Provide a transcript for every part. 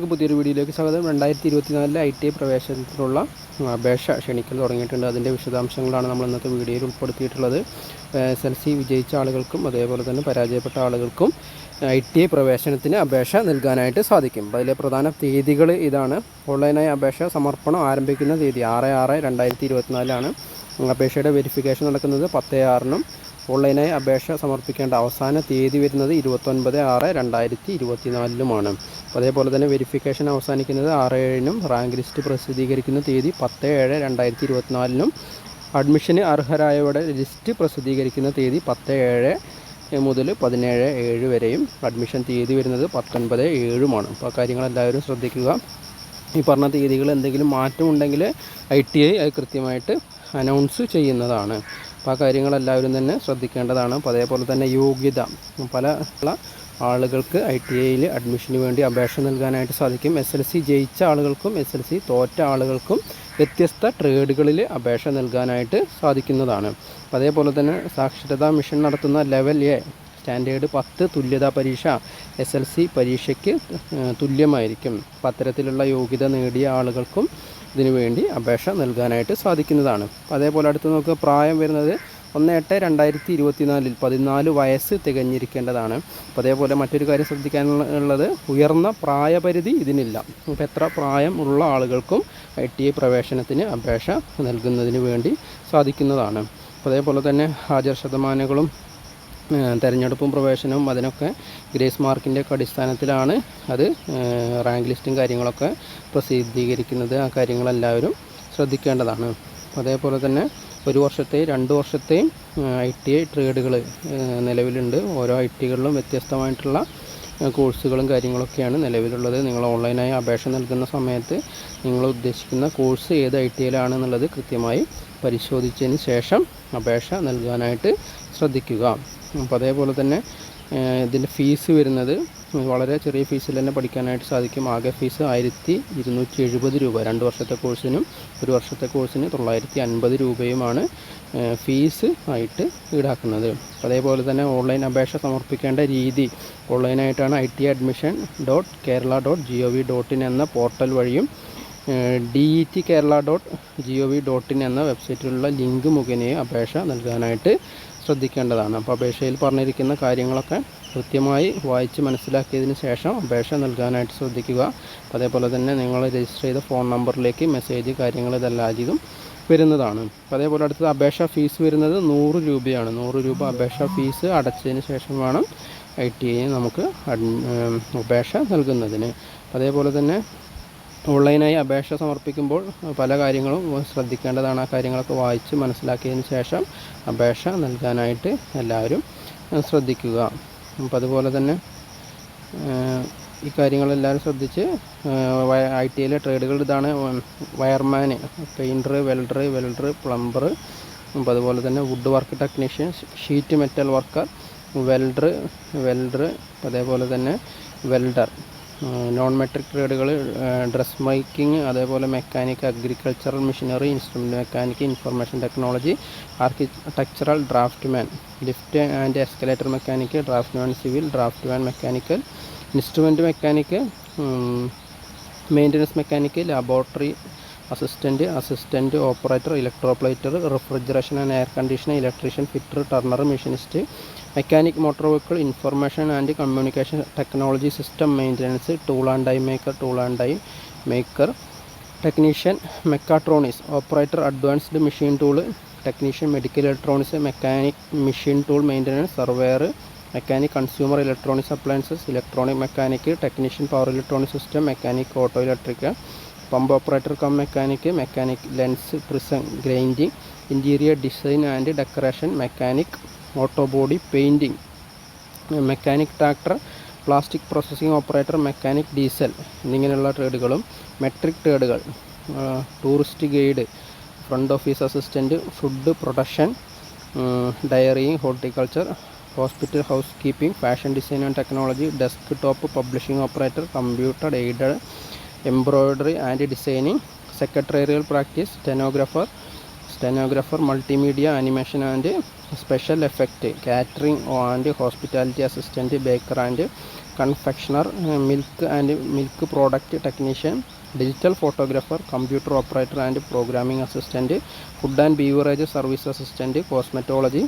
പുതിയൊരു വീഡിയോയിലേക്ക് സ്വാഗതം. രണ്ടായിരത്തി ഇരുപത്തിനാലിലെ ഐ ടി ഐ പ്രവേശനത്തിനുള്ള അപേക്ഷ ക്ഷണിക്കൽ തുടങ്ങിയിട്ടുണ്ട്. അതിന്റെ വിശദാംശങ്ങളാണ് നമ്മൾ ഇന്നത്തെ വീഡിയോയിൽ ഉൾപ്പെടുത്തിയിട്ടുള്ളത്. എസ് എൽ സി വിജയിച്ച ആളുകൾക്കും അതേപോലെ തന്നെ പരാജയപ്പെട്ട ആളുകൾക്കും ഐ ടി ഐ പ്രവേശനത്തിന് അപേക്ഷ നൽകാനായിട്ട് സാധിക്കും. അതിലെ പ്രധാന തീയതികൾ ഇതാണ്. ഓൺലൈനായി അപേക്ഷ സമർപ്പണം ആരംഭിക്കുന്ന തീയതി ആറ് ആറ് രണ്ടായിരത്തി ഇരുപത്തിനാലാണ് അപേക്ഷയുടെ വെരിഫിക്കേഷൻ നടക്കുന്നത് പത്ത് ആറിനും ഓൺലൈനായി അപേക്ഷ സമർപ്പിക്കേണ്ട അവസാന തീയതി വരുന്നത് ഇരുപത്തൊൻപത് ആറ് രണ്ടായിരത്തി ഇരുപത്തിനാലിലുമാണ് അപ്പോൾ അതേപോലെ തന്നെ വെരിഫിക്കേഷൻ അവസാനിക്കുന്നത് ആറ് ഏഴിനും റാങ്ക് ലിസ്റ്റ് പ്രസിദ്ധീകരിക്കുന്ന തീയതി പത്ത് ഏഴ് രണ്ടായിരത്തി ഇരുപത്തിനാലിനും അഡ്മിഷന് അർഹരായവരുടെ ലിസ്റ്റ് പ്രസിദ്ധീകരിക്കുന്ന തീയതി പത്ത് ഏഴ് മുതൽ പതിനേഴ് ഏഴ് വരെയും അഡ്മിഷൻ തീയതി വരുന്നത് പത്തൊൻപത് ഏഴുമാണ്. അപ്പോൾ ആ കാര്യങ്ങളെല്ലാവരും ശ്രദ്ധിക്കുക. ഈ പറഞ്ഞ തീയതികൾ എന്തെങ്കിലും മാറ്റമുണ്ടെങ്കിൽ ഐ ടി ഐ കൃത്യമായിട്ട് അനൗൺസ് ചെയ്യുന്നതാണ്. അപ്പോൾ ആ കാര്യങ്ങളെല്ലാവരും തന്നെ ശ്രദ്ധിക്കേണ്ടതാണ്. അപ്പോൾ അതേപോലെ തന്നെ യോഗ്യത. പല ആളുകൾക്ക് ഐ ടി ഐയിൽ അഡ്മിഷന് വേണ്ടി അപേക്ഷ നൽകാനായിട്ട് സാധിക്കും. എസ് എൽ സി ജയിച്ച ആളുകൾക്കും എസ് എൽ സി തോറ്റ ആളുകൾക്കും വ്യത്യസ്ത ട്രേഡുകളിൽ അപേക്ഷ നൽകാനായിട്ട് സാധിക്കുന്നതാണ്. അതേപോലെ തന്നെ സാക്ഷരതാ മിഷൻ നടത്തുന്ന ലെവൽ എ സ്റ്റാൻഡേർഡ് പത്ത് തുല്യതാ പരീക്ഷ എസ് എൽ സി പരീക്ഷയ്ക്ക് തുല്യമായിരിക്കും. അപ്പം അത്തരത്തിലുള്ള യോഗ്യത നേടിയ ആളുകൾക്കും ഇതിനു വേണ്ടി അപേക്ഷ നൽകാനായിട്ട് സാധിക്കുന്നതാണ്. അതേപോലെ അടുത്ത് നോക്കുക പ്രായം വരുന്നത് ഒന്ന് എട്ട് രണ്ടായിരത്തി ഇരുപത്തിനാലിൽ പതിനാല് വയസ്സ് തികഞ്ഞിരിക്കേണ്ടതാണ്. അപ്പോൾ അതേപോലെ മറ്റൊരു കാര്യം ശ്രദ്ധിക്കാനുള്ളത് ഉയർന്ന പ്രായപരിധി ഇതിനില്ല. അപ്പോൾ എത്ര പ്രായം ഉള്ള ആളുകൾക്കും ഐ ടി ഐ പ്രവേശനത്തിന് അപേക്ഷ നൽകുന്നതിന് വേണ്ടി സാധിക്കുന്നതാണ്. അപ്പോൾ അതേപോലെ തന്നെ ഹാജർ ശതമാനങ്ങളും തെരഞ്ഞെടുപ്പും പ്രവേശനവും അതിനൊക്കെ ഗ്രേസ് മാർക്കിന്റെ ഒക്കെ അടിസ്ഥാനത്തിലാണ് അത് റാങ്ക് ലിസ്റ്റും കാര്യങ്ങളൊക്കെ പ്രസിദ്ധീകരിക്കുന്നത്. ആ കാര്യങ്ങളെല്ലാവരും ശ്രദ്ധിക്കേണ്ടതാണ്. അതേപോലെ തന്നെ ഒരു വർഷത്തെയും രണ്ട് വർഷത്തെയും ഐ ടി ഐ ട്രേഡുകൾ നിലവിലുണ്ട്. ഓരോ ഐ ടികളിലും വ്യത്യസ്തമായിട്ടുള്ള കോഴ്സുകളും കാര്യങ്ങളൊക്കെയാണ് നിലവിലുള്ളത്. നിങ്ങൾ ഓൺലൈനായി അപേക്ഷ നൽകുന്ന സമയത്ത് നിങ്ങൾ ഉദ്ദേശിക്കുന്ന കോഴ്സ് ഏത് ഐ ടി ഐയിലാണെന്നുള്ളത് കൃത്യമായി പരിശോധിച്ചതിന് ശേഷം അപേക്ഷ നൽകാനായിട്ട് ശ്രദ്ധിക്കുക. അപ്പോൾ അതേപോലെ തന്നെ ഇതിന്റെ ഫീസ് വരുന്നത് വളരെ ചെറിയ ഫീസിൽ തന്നെ പഠിക്കാനായിട്ട് സാധിക്കും. ആകെ ഫീസ് ആയിരത്തി ഇരുന്നൂറ്റി എഴുപത് രൂപ. രണ്ട് വർഷത്തെ കോഴ്സിനും ഒരു വർഷത്തെ കോഴ്സിന് തൊള്ളായിരത്തി അൻപത് രൂപയുമാണ് ഫീസ് ആയിട്ട് ഈടാക്കുന്നത്. അതേപോലെ തന്നെ ഓൺലൈൻ അപേക്ഷ സമർപ്പിക്കേണ്ട രീതി. ഓൺലൈനായിട്ടാണ് I T admission dot Kerala dot G O V dot in എന്ന പോർട്ടൽ വഴിയും D E T Kerala dot G O V dot in എന്ന വെബ്സൈറ്റിലുള്ള ലിങ്ക് മുഖേനയും അപേക്ഷ നൽകാനായിട്ട് ശ്രദ്ധിക്കേണ്ടതാണ്. അപ്പോൾ അപേക്ഷയിൽ പറഞ്ഞിരിക്കുന്ന കാര്യങ്ങളൊക്കെ കൃത്യമായി വായിച്ച് മനസ്സിലാക്കിയതിന് ശേഷം അപേക്ഷ നൽകാനായിട്ട് ശ്രദ്ധിക്കുക. അതേപോലെ തന്നെ നിങ്ങൾ രജിസ്റ്റർ ചെയ്ത ഫോൺ നമ്പറിലേക്ക് മെസ്സേജ് കാര്യങ്ങൾ ഇതെല്ലാം അധികം വരുന്നതാണ്. അതേപോലെ അടുത്തത് അപേക്ഷ ഫീസ് വരുന്നത് നൂറ് രൂപയാണ്. നൂറ് രൂപ അപേക്ഷ ഫീസ് അടച്ചതിന് ശേഷം വേണം ഐ ടി ഐ നമുക്ക് അപേക്ഷ നൽകുന്നതിന്. അതേപോലെ തന്നെ ഓൺലൈനായി അപേക്ഷ സമർപ്പിക്കുമ്പോൾ പല കാര്യങ്ങളും ശ്രദ്ധിക്കേണ്ടതാണ്. ആ കാര്യങ്ങളൊക്കെ വായിച്ച് മനസ്സിലാക്കിയതിന് ശേഷം അപേക്ഷ നൽകാനായിട്ട് എല്ലാവരും ശ്രദ്ധിക്കുക. അപ്പം അതുപോലെ തന്നെ ഈ കാര്യങ്ങളെല്ലാവരും ശ്രദ്ധിച്ച് ഐ ടി ഐയിലെ ട്രേഡുകൾ ഇതാണ് wireman painter welder welder plumber അപ്പോൾ അതുപോലെ തന്നെ wood work technician sheet metal worker welder welder അതേപോലെ തന്നെ വെൽഡർ. നോൺ മെട്രിക് ട്രേഡുകൾ ഡ്രസ് മേക്കിംഗ് അതേപോലെ mechanic agricultural machinery instrument mechanic information technology architectural draftsman lift and escalator mechanic draftsman civil draftsman mechanical instrument mechanic maintenance mechanic laboratory assistant assistant operator electroplater refrigeration and air conditioner electrician fitter turner machinist mechanic motor vehicle information and communication technology system maintenance tool and die maker tool and die maker technician mechatronics operator advanced machine tool technician medical electronics mechanic machine tool maintenance surveyor mechanic consumer electronics appliances electronic mechanic technician power electronic system mechanic auto electric pump operator cum mechanic mechanic lens prism grinding interior design and decoration mechanic auto body painting mechanic tractor plastic processing operator mechanic diesel എന്നിങ്ങനെയുള്ള ട്രേഡുകളും metric ട്രേഡുകൾ tourist guide front office assistant food production dairy horticulture hospital house keeping fashion design and technology desk top publishing operator computer aided embroidery and designing secretarial practice stenographer stenographer multimedia animation and special effect catering and hospitality assistant baker and confectioner milk and milk product technician digital photographer computer operator and programming assistant food and beverage service assistant cosmetology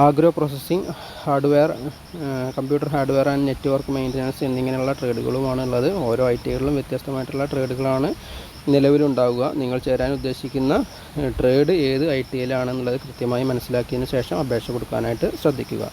agro processing hardware computer hardware and network maintenance എന്നിങ്ങനെയുള്ള ട്രേഡുകളുമാണ് ഉള്ളത് ഓരോ I ടികളിലും വ്യത്യസ്തമായിട്ടുള്ള ട്രേഡുകളാണ് നിലവിലുണ്ടാവുക. നിങ്ങൾ ചേരാൻ ഉദ്ദേശിക്കുന്ന trade ഏത് I T ഐയിലാണെന്നുള്ളത് കൃത്യമായി മനസ്സിലാക്കിയതിന് ശേഷം അപേക്ഷ കൊടുക്കാനായിട്ട് ശ്രദ്ധിക്കുക.